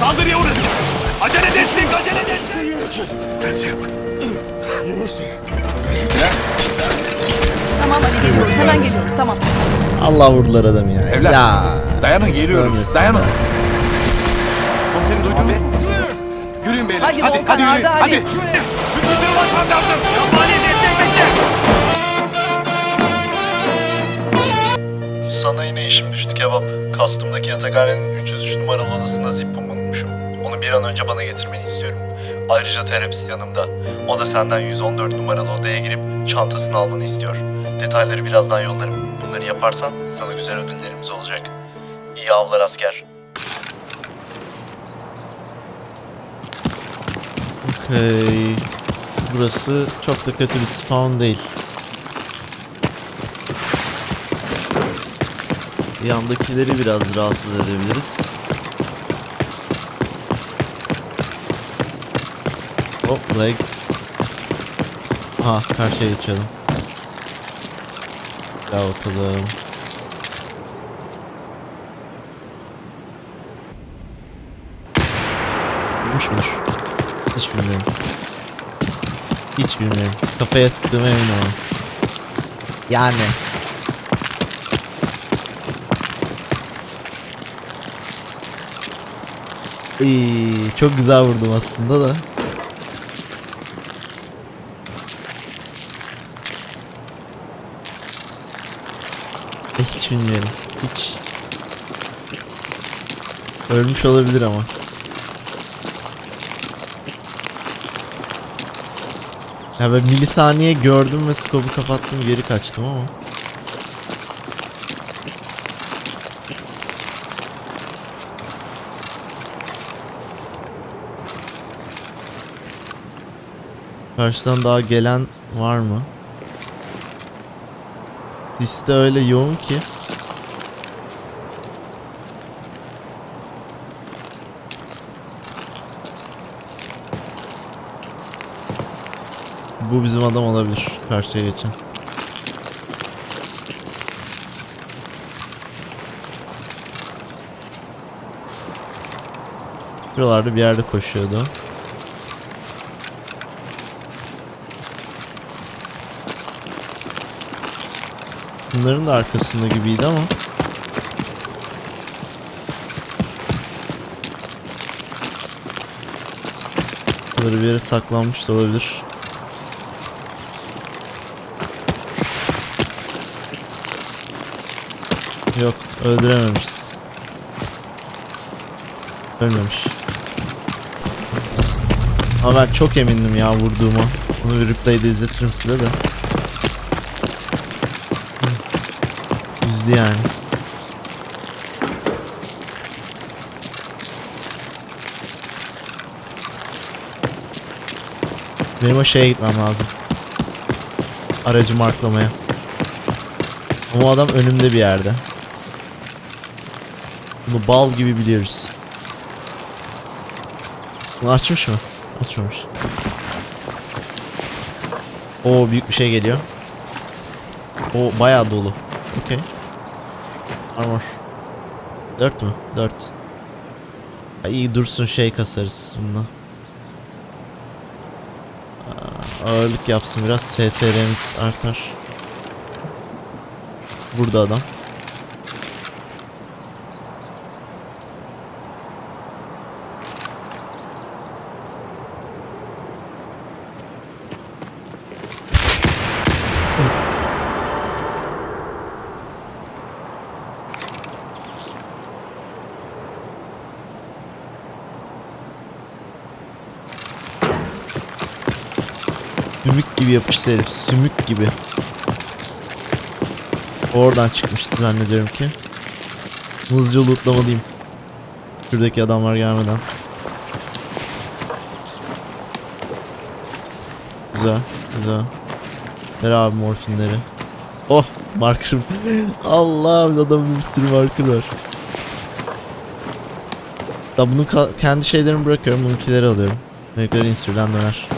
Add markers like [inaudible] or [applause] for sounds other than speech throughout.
Saldırıya uğradı. Acele destek, acele destek. Tamam hadi geliyoruz. Hemen geliyoruz. Tamam. Allah vurdular adamı ya. Evlat, ya. dayanın, geliyoruz. Dayanın. Komiserim duydunuz mu? Yürüyün beyler. Hadi hadi, Volkan, hadi yürüyün. Arda, hadi. hadi. Bütünüze ulaşmam lazım. Yampani destek bekle. Sana yine işim düştü kebap. Kastımdaki yatakhanenin 303 numaralı odasında unutmuşum. Bir an önce bana getirmeni istiyorum. Ayrıca terapist yanımda. O da senden 114 numaralı odaya girip çantasını almanı istiyor. Detayları birazdan yollarım. Bunları yaparsan sana güzel ödüllerimiz olacak. İyi avlar asker. Okay. Burası çok da kötü bir spawn değil. Yandakileri biraz rahatsız edebiliriz. Hop leg. Ha karşıya geçelim. Gel bakalım. Vurmuş mudur? Hiç bilmiyorum. Hiç bilmiyorum. Kafaya sıktığıma emin olun. Yani. İyi, çok güzel vurdum aslında da. Hiç bilmiyorum. Hiç. Ölmüş olabilir ama. Ya ben milisaniye gördüm ve skopu kapattım geri kaçtım ama. Karşıdan daha gelen var mı? Liste öyle yoğun ki. Bu bizim adam olabilir. Karşıya geçen. Şuralarda bir yerde koşuyordu. Bunların da arkasında gibiydi ama. Bunları bir yere saklanmış da olabilir. Yok öldürememişiz. Ölmemiş. Ama ben çok emindim ya vurduğuma. Bunu bir replay'de izletirim size de. Üzdü yani. Benim o şeye gitmem lazım. Aracı marklamaya. Ama adam önümde bir yerde. Bunu bal gibi biliyoruz. Bunu açmış mı? Açmamış. O büyük bir şey geliyor. O bayağı dolu. Okey. Armor. 4 mü? 4. Ya iyi dursun şey kasarız bununla. Ağırlık yapsın biraz STR'miz artar. Burada adam. Sümük herif. Sümük gibi. Oradan çıkmıştı zannediyorum ki. Hızlıca lootlamalıyım. Şuradaki adamlar gelmeden. Güzel, güzel. Ver abi morfinleri. Oh, markerım. [laughs] Allah'ım adamın bir sürü marker var. Da bunun ka- kendi şeylerimi bırakıyorum, bununkileri alıyorum. Benimkileri insürlen döner.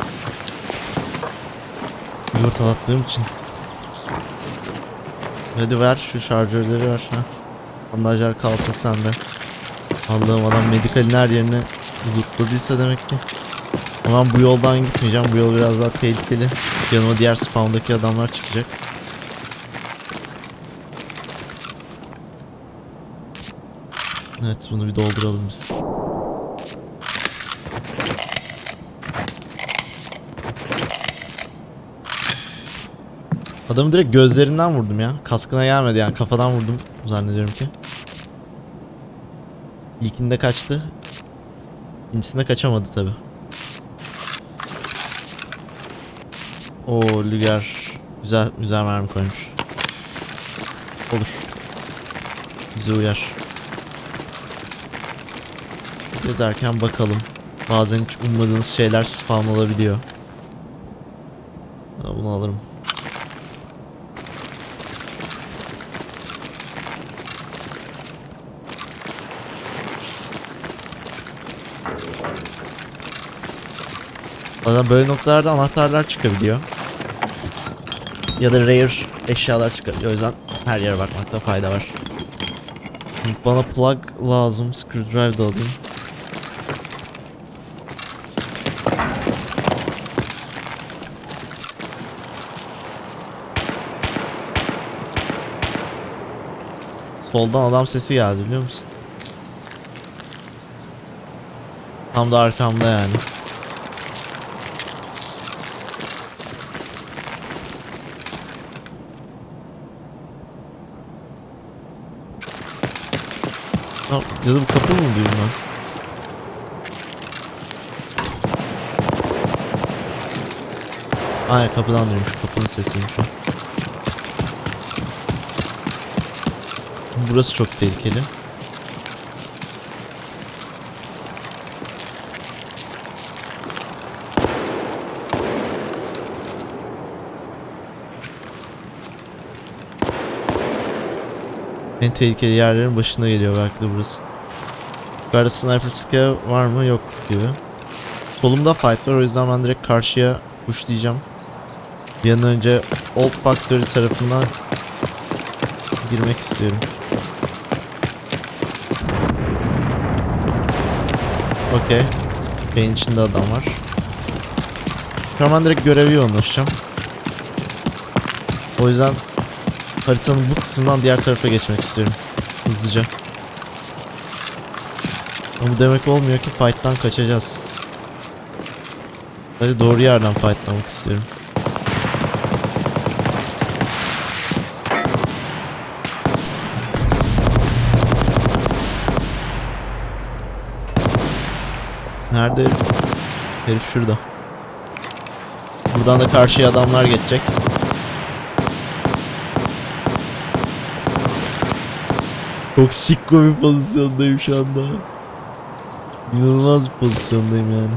Yumurtalattığım için. Hadi ver şu şarjörleri ver ha. Bandajlar kalsın sende. Allah'ım adam medikalin her yerini lootladıysa demek ki. Ben bu yoldan gitmeyeceğim. Bu yol biraz daha tehlikeli. Yanıma diğer spawn'daki adamlar çıkacak. Evet bunu bir dolduralım biz. Adamı direkt gözlerinden vurdum ya. Kaskına gelmedi yani kafadan vurdum zannediyorum ki. İlkinde kaçtı. İkincisinde kaçamadı tabi. O Lüger güzel güzel mermi koymuş. Olur. Bize uyar. Gezerken bakalım. Bazen hiç ummadığınız şeyler spawn olabiliyor. Ha, Bunu alırım. Bazen böyle noktalarda anahtarlar çıkabiliyor. Ya da rare eşyalar çıkabiliyor. O yüzden her yere bakmakta fayda var. Bana plug lazım. Screwdriver de alayım. Soldan adam sesi geldi biliyor musun? Tam da arkamda yani. Ha, ya da bu kapı mı duyuyorum ben? Aynen kapıdan. Şu kapının sesiymiş o. Burası çok tehlikeli. En tehlikeli yerlerin başına geliyor belki de burası. Yukarıda sniper scare var mı? Yok gibi. Solumda fight var o yüzden ben direkt karşıya pushlayacağım. Bir an önce Old Factory tarafından girmek istiyorum. Okey. Şeyin içinde adam var. Şu an direkt görevi yoğunlaşacağım. O yüzden haritanın bu kısmından diğer tarafa geçmek istiyorum. Hızlıca. Ama demek olmuyor ki fight'tan kaçacağız. Hadi doğru yerden fightlamak istiyorum. Nerede? Herif şurada. Buradan da karşıya adamlar geçecek. Çok sikko bir pozisyondayım şu anda. İnanılmaz bir pozisyondayım yani.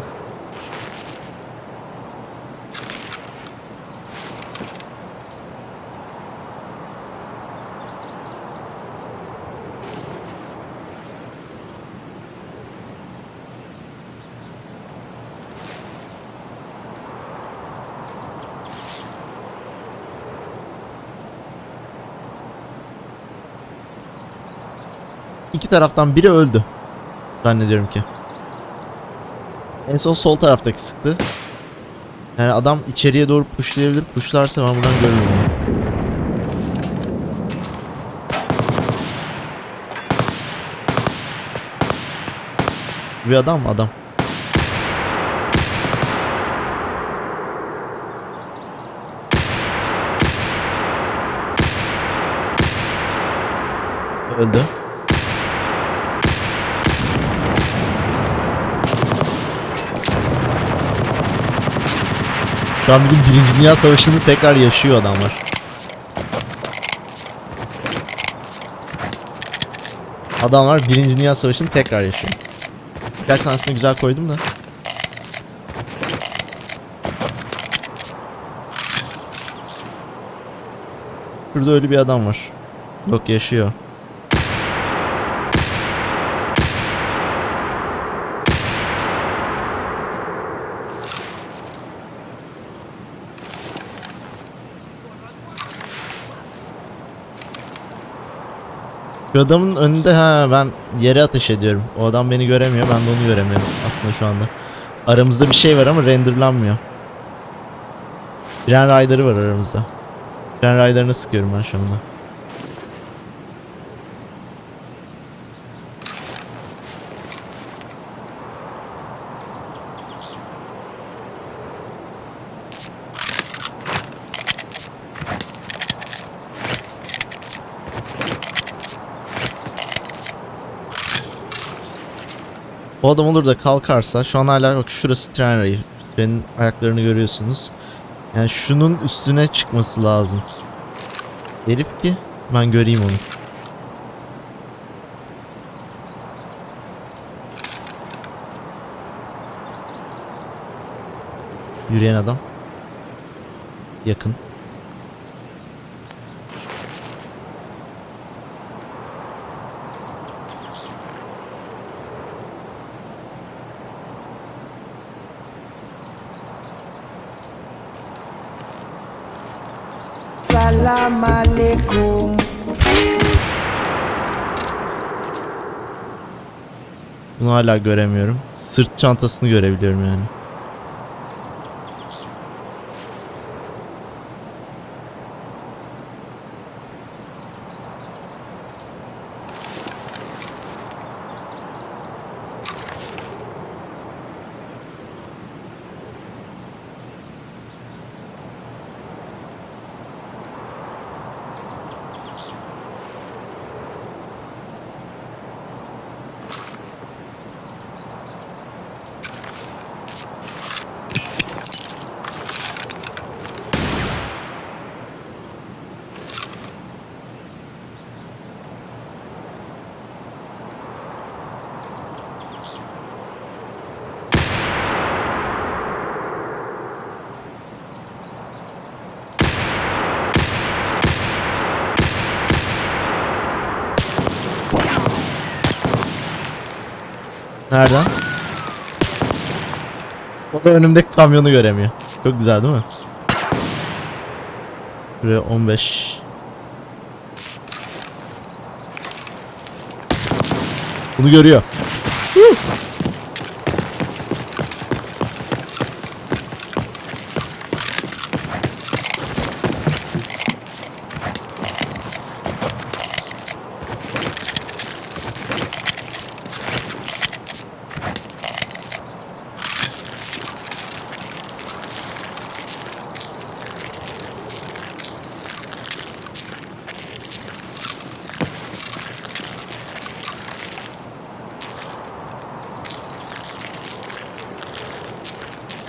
İki taraftan biri öldü. Zannediyorum ki. En son sol taraftaki sıktı. Yani adam içeriye doğru pushlayabilir. Pushlarsa ben buradan görürüm. Bir adam mı? Adam. Öldü. Şu an bizim Birinci Dünya Savaşı'nı tekrar yaşıyor adamlar. Adamlar Birinci Dünya Savaşı'nı tekrar yaşıyor. Birkaç tanesini güzel koydum da. Şurada öyle bir adam var. Yok yaşıyor. Şu adamın önünde ha ben yere ateş ediyorum. O adam beni göremiyor ben de onu göremiyorum aslında şu anda. Aramızda bir şey var ama renderlanmıyor. Tren Rider'ı var aramızda. Tren Rider'ını sıkıyorum ben şu anda. O adam olur da kalkarsa şu an hala bak şurası tren rayı. Trenin ayaklarını görüyorsunuz. Yani şunun üstüne çıkması lazım. Herif ki ben göreyim onu. Yürüyen adam. Yakın. Alaikum. Bunu hala göremiyorum. Sırt çantasını görebiliyorum yani. Nereden? O da önümdeki kamyonu göremiyor. Çok güzel değil mi? Buraya 15. Bunu görüyor.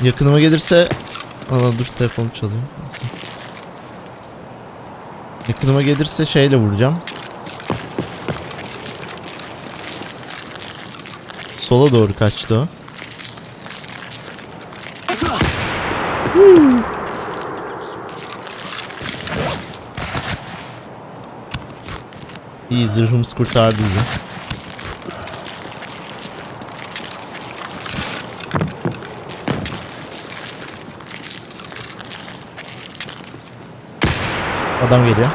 Yakınıma gelirse... Aa dur telefon çalıyor. Neyse. Yakınıma gelirse şeyle vuracağım. Sola doğru kaçtı o. İyi zırhımız kurtardı bizi. Adam geliyor.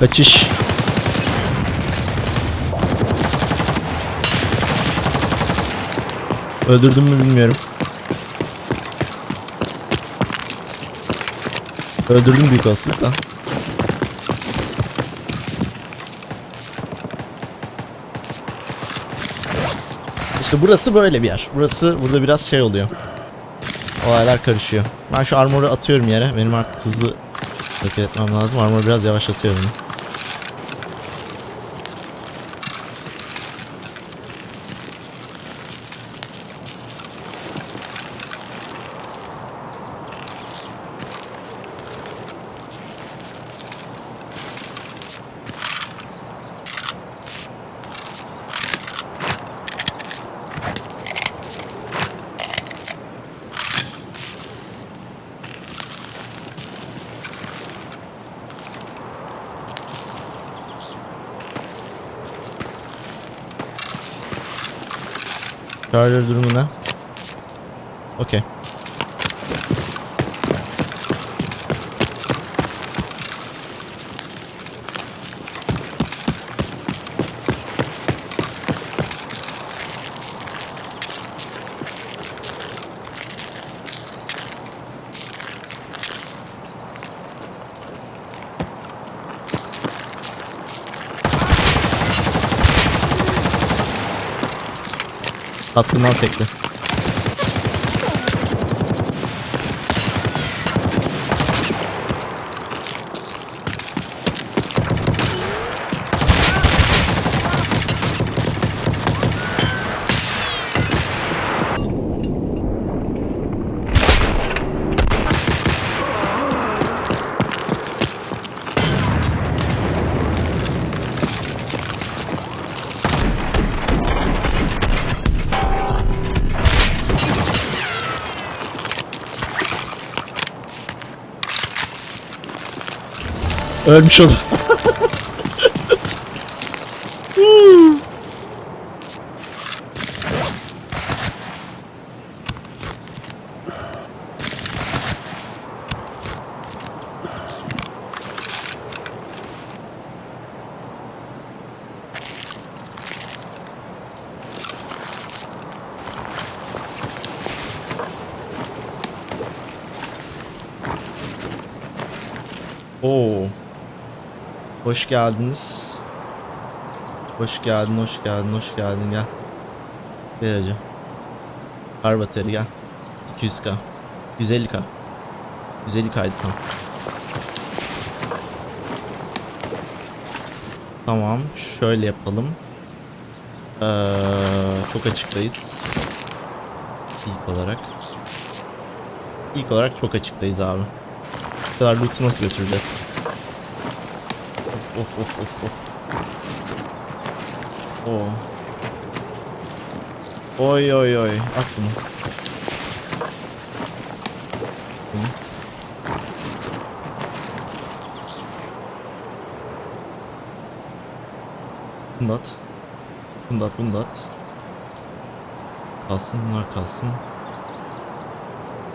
Kaçış. Öldürdüm mü bilmiyorum. Öldürdüm büyük olasılıkla. İşte burası böyle bir yer. Burası burada biraz şey oluyor. Olaylar karışıyor. Ben şu armoru atıyorum yere. Benim artık hızlı hareket etmem lazım. Armor biraz yavaşlatıyor beni. Hattından sekti. Ölmüş o da. Oo. Hoş geldiniz. Hoş geldin, hoş geldin, hoş geldin gel. Gel hacı. Arbateri gel. 200k. 150k. 150k'ydı tam. Tamam, şöyle yapalım. Ee, çok açıktayız. İlk olarak. İlk olarak çok açıktayız abi. Bu kadar loot'u nasıl götüreceğiz? Of of of of. Oo. Oy oy oy. At bunu. Bunu. Bunu at. Bunu at, bunu at. Kalsın, bunlar kalsın.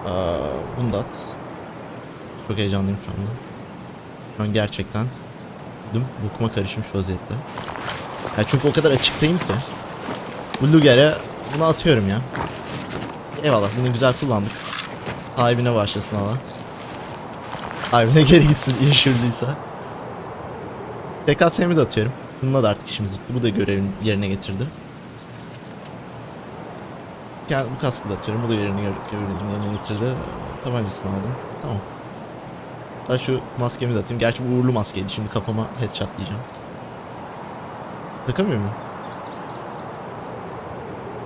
Aa, bunu da at. Çok heyecanlıyım şu anda. Şu an gerçekten Düm bokuma karışmış vaziyette. Ya çünkü o kadar açıktayım ki. Bu Luger'e bunu atıyorum ya. Eyvallah bunu güzel kullandık. Sahibine başlasın ama. Sahibine [laughs] geri gitsin inşürdüyse. TKSM'i de atıyorum. Bununla da artık işimiz bitti. Bu da görevin yerine getirdi. Yani bu kaskı da atıyorum. Bu da yerini yerine getirdi. Tabancasını aldım. Tamam. Daha şu maskemi de atayım. Gerçi bu uğurlu maskeydi. Şimdi kafama headshot diyeceğim. Takamıyor muyum?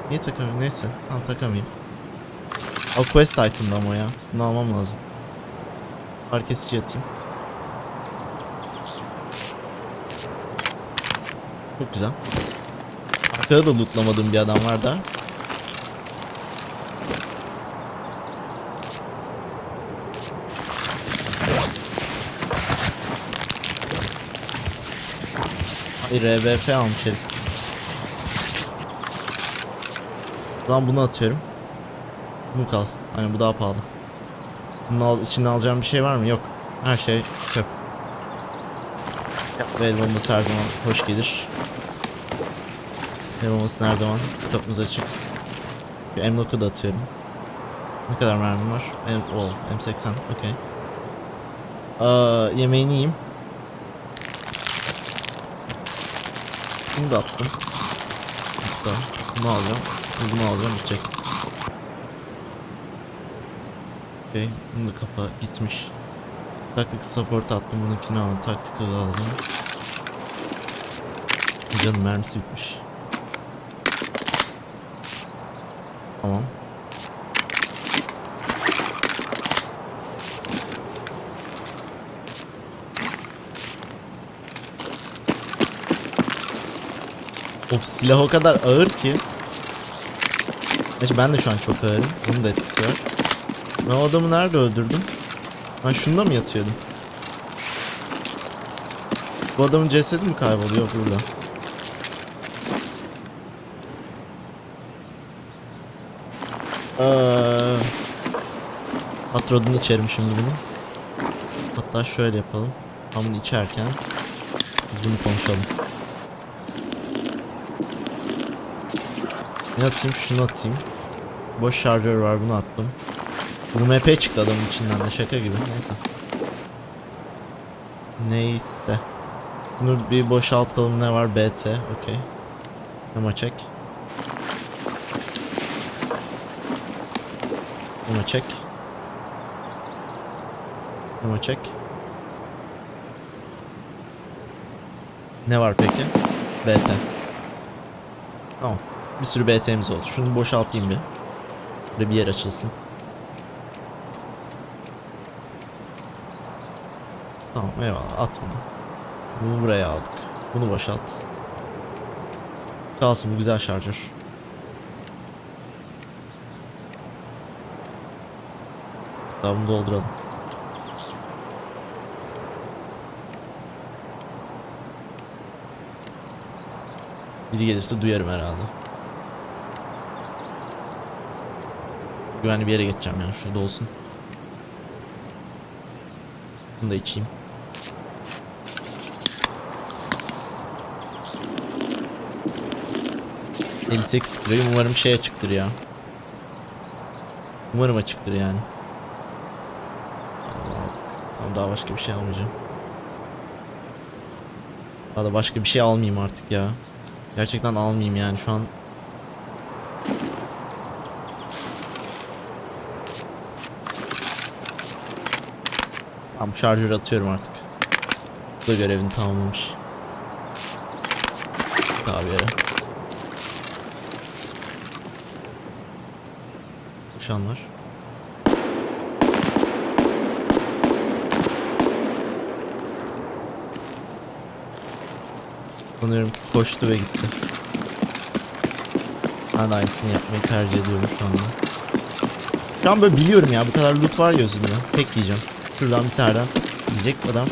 Niye takamıyorum? Neyse. Tamam takamayayım. Al quest item'da ama o ya. Bunu almam lazım. Far kesici atayım. Çok güzel. Arkada da lootlamadığım bir adam var da. RBF almış herif. Zaman bunu atıyorum. Bu kalsın. Aynen bu daha pahalı. Bunun al, içinde alacağım bir şey var mı? Yok. Her şey çöp. Ve el bombası her zaman hoş gelir. El bombası her zaman kapımız açık. Bir M9 da atıyorum. Ne kadar mermim var? M, oh, M80. Okey. Aa, yemeğini yiyeyim. Bunu da attım. Hatta bunu alacağım. Bunu alacağım bitecek. Okey. Bunu da kafa gitmiş. Taktik support attım. Bununkini aldım. Tactical aldım. Canım mermisi bitmiş. Tamam. O silah o kadar ağır ki. Gerçi ben de şu an çok ağırım. Bunun da etkisi var. Ben o adamı nerede öldürdüm? Ben şunda mı yatıyordum? Bu adamın cesedi mi kayboluyor burada? Ee, Patrodunu içerim şimdi bunu. Hatta şöyle yapalım. Tam bunu içerken biz bunu konuşalım. Ne atayım? Şunu atayım. Boş şarjör var bunu attım. Bu MP çıktı adamın içinden de şaka gibi. Neyse. Neyse. Bunu bir boşaltalım ne var? BT. Okey. Ama çek. Ama çek. Ama çek. Ne var peki? BT. Tamam. Bir sürü BT'miz oldu. Şunu boşaltayım bir. Burada bir yer açılsın. Tamam eyvallah at bunu. Bunu buraya aldık. Bunu boşalt. Kalsın bu güzel şarjör. Daha bunu dolduralım. Biri gelirse duyarım herhalde. Güvenli bir yere geçeceğim yani şurada olsun. Bunu da içeyim. ...58 kiloyu umarım şey açıktır ya. Umarım açıktır yani. Tamam daha başka bir şey almayacağım. Daha da başka bir şey almayayım artık ya. Gerçekten almayayım yani şu an. Tamam bu şarjörü atıyorum artık. Bu da görevini tamamlamış. Daha bir yere. Uçan var. Sanıyorum ki koştu ve gitti. Ben de aynısını yapmayı tercih ediyorum şu anda. Şu an böyle biliyorum ya bu kadar loot var gözümde. Tek yiyeceğim. Şuradan bir tane daha yiyecek adam.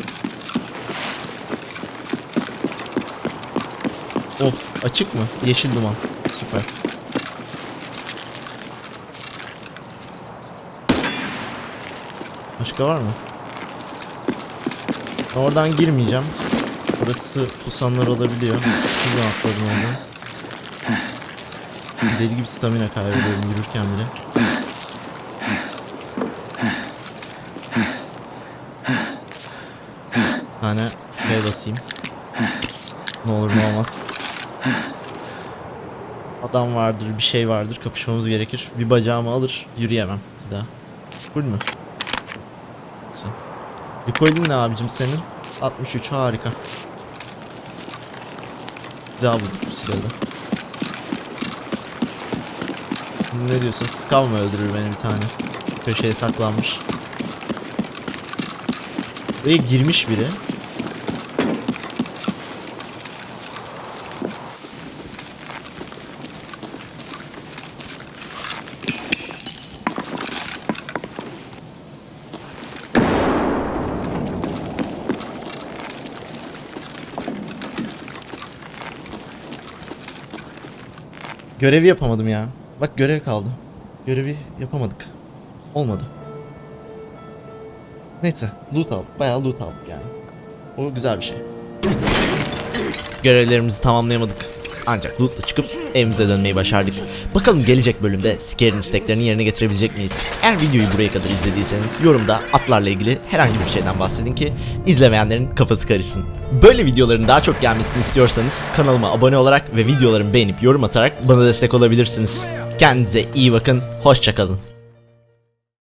Oh açık mı? Yeşil duman. Süper. Başka var mı? Oradan girmeyeceğim. Burası pusanlar olabiliyor. Şuradan atladım oradan. Deli gibi stamina kaybediyorum yürürken bile. Bir tane basayım. Ne olur ne olmaz. Adam vardır, bir şey vardır, kapışmamız gerekir. Bir bacağımı alır, yürüyemem bir daha. Full mü? Güzel. Recoil'in ne abicim senin? 63 harika. Güzel bulduk bu silahı. Ne diyorsun? Skav mı öldürür beni bir tane? Köşeye saklanmış. Buraya girmiş biri. Görevi yapamadım ya. Bak görev kaldı. Görevi yapamadık. Olmadı. Neyse loot aldık. Bayağı loot aldık yani. O güzel bir şey. Görevlerimizi tamamlayamadık. Ancak lootla çıkıp evimize dönmeyi başardık. Bakalım gelecek bölümde Scare'in isteklerini yerine getirebilecek miyiz? Eğer videoyu buraya kadar izlediyseniz yorumda atlarla ilgili herhangi bir şeyden bahsedin ki izlemeyenlerin kafası karışsın. Böyle videoların daha çok gelmesini istiyorsanız kanalıma abone olarak ve videolarımı beğenip yorum atarak bana destek olabilirsiniz. Kendinize iyi bakın, hoşçakalın.